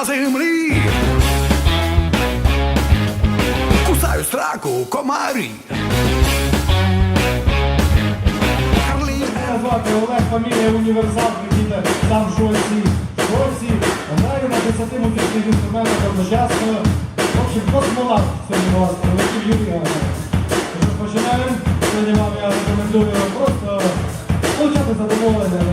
на землі. Кусаю страку комарі. Мене звати Олег, фамілія універсал, Нікіта, сам Жуасі. Жуасі, граю на 10 музичних інструментах одночасно. В общем, космонавт сьогодні у вас прилетів Юрій Починаємо. Сьогодні вам я рекомендую просто получати задоволення.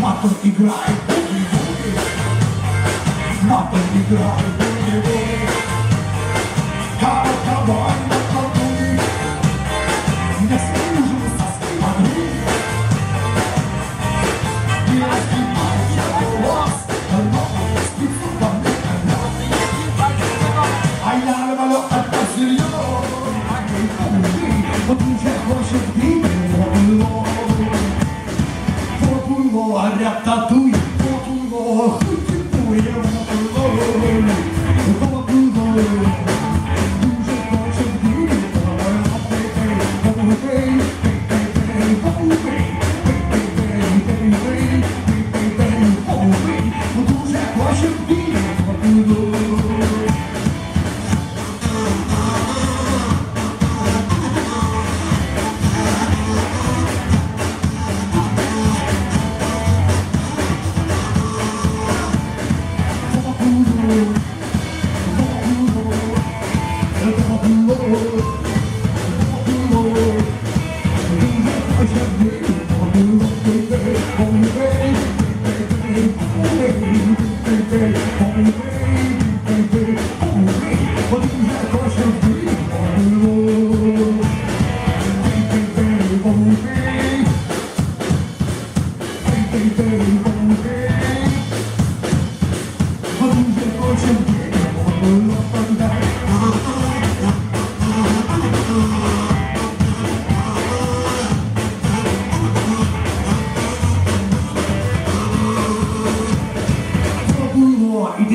Матом играй, матом играй.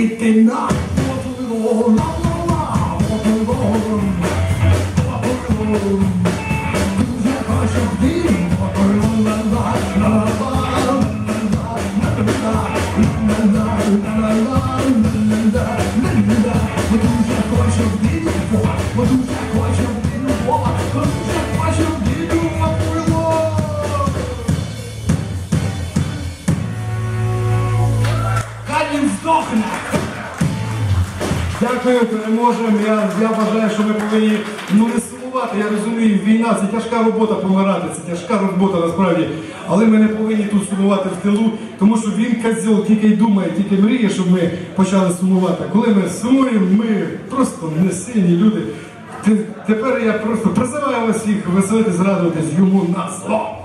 anything I want to go, la la la, want to go, want to go. Вважаю, що ми повинні ну, не сумувати. Я розумію, війна це тяжка робота помирати, це тяжка робота насправді. Але ми не повинні тут сумувати в тилу, тому що він козьол тільки й думає, тільки мріє, щоб ми почали сумувати. Коли ми сумуємо, ми просто не сильні люди. Тепер я просто призиваю вас всіх веселитись, радуватись йому на зло.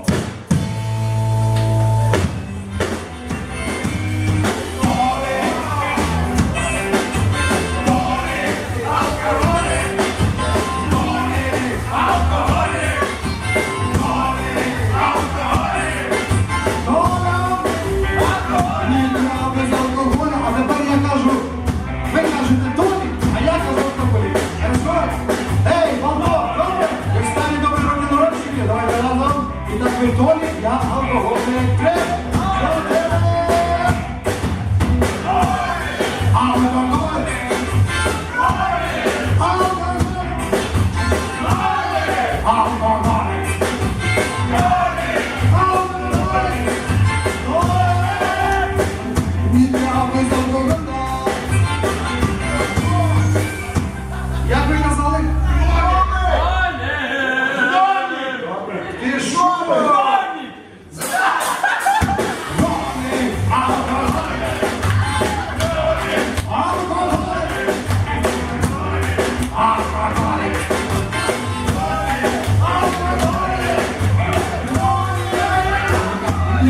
Е,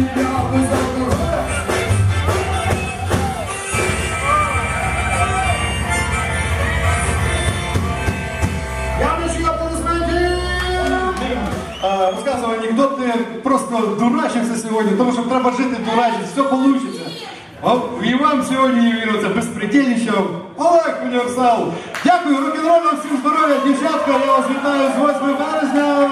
Розказував анекдоти, просто дурачився сьогодні, тому що треба жити дурачити, все вийде. І вам сьогодні віриться безпредельничав Олег Універсал. Дякую, рок-н-ролу, всім здоров'я, дівчатка, я вас вітаю з 8 березня.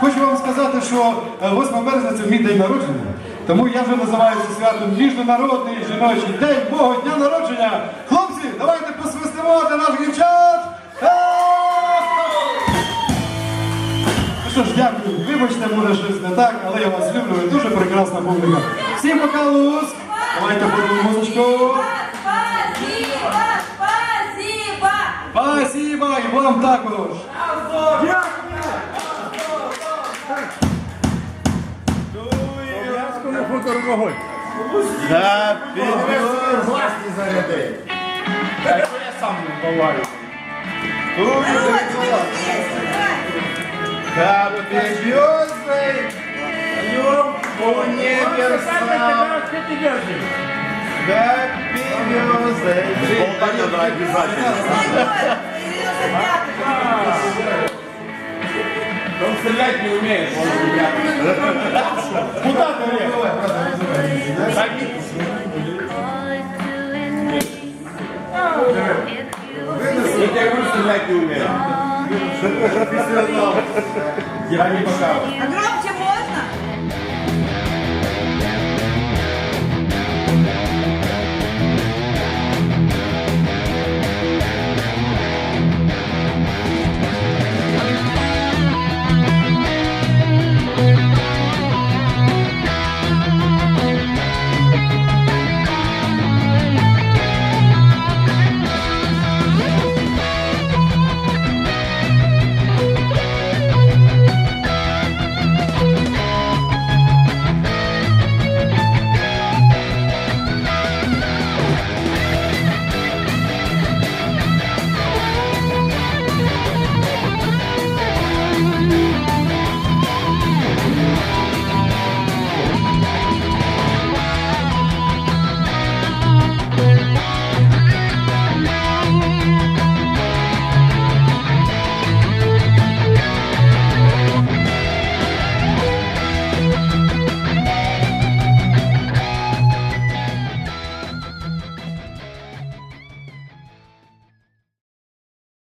Хочу вам сказати, що е, 8 березня це мій день народження. Тому я вже називаю це святом Міжнародний жіночий день Бога дня народження. Хлопці, давайте посвистимо для наших дівчат. Ну що ж, дякую. Вибачте, може щось не так, але я вас люблю. Дуже прекрасна публіка. Всім пока, Луз. Давайте будемо музичку. Спасибо! Спасибо! Спасибо, і вам також. Робимо вогонь. Да, Власні заряди. Так я сам не баваю. Happy birthday, you универсал. Happy birthday. Болтать надо обязательно. Он стрелять не умеет, Куда ти? Я тебе говорю, стрелять не умею. Я не покажу.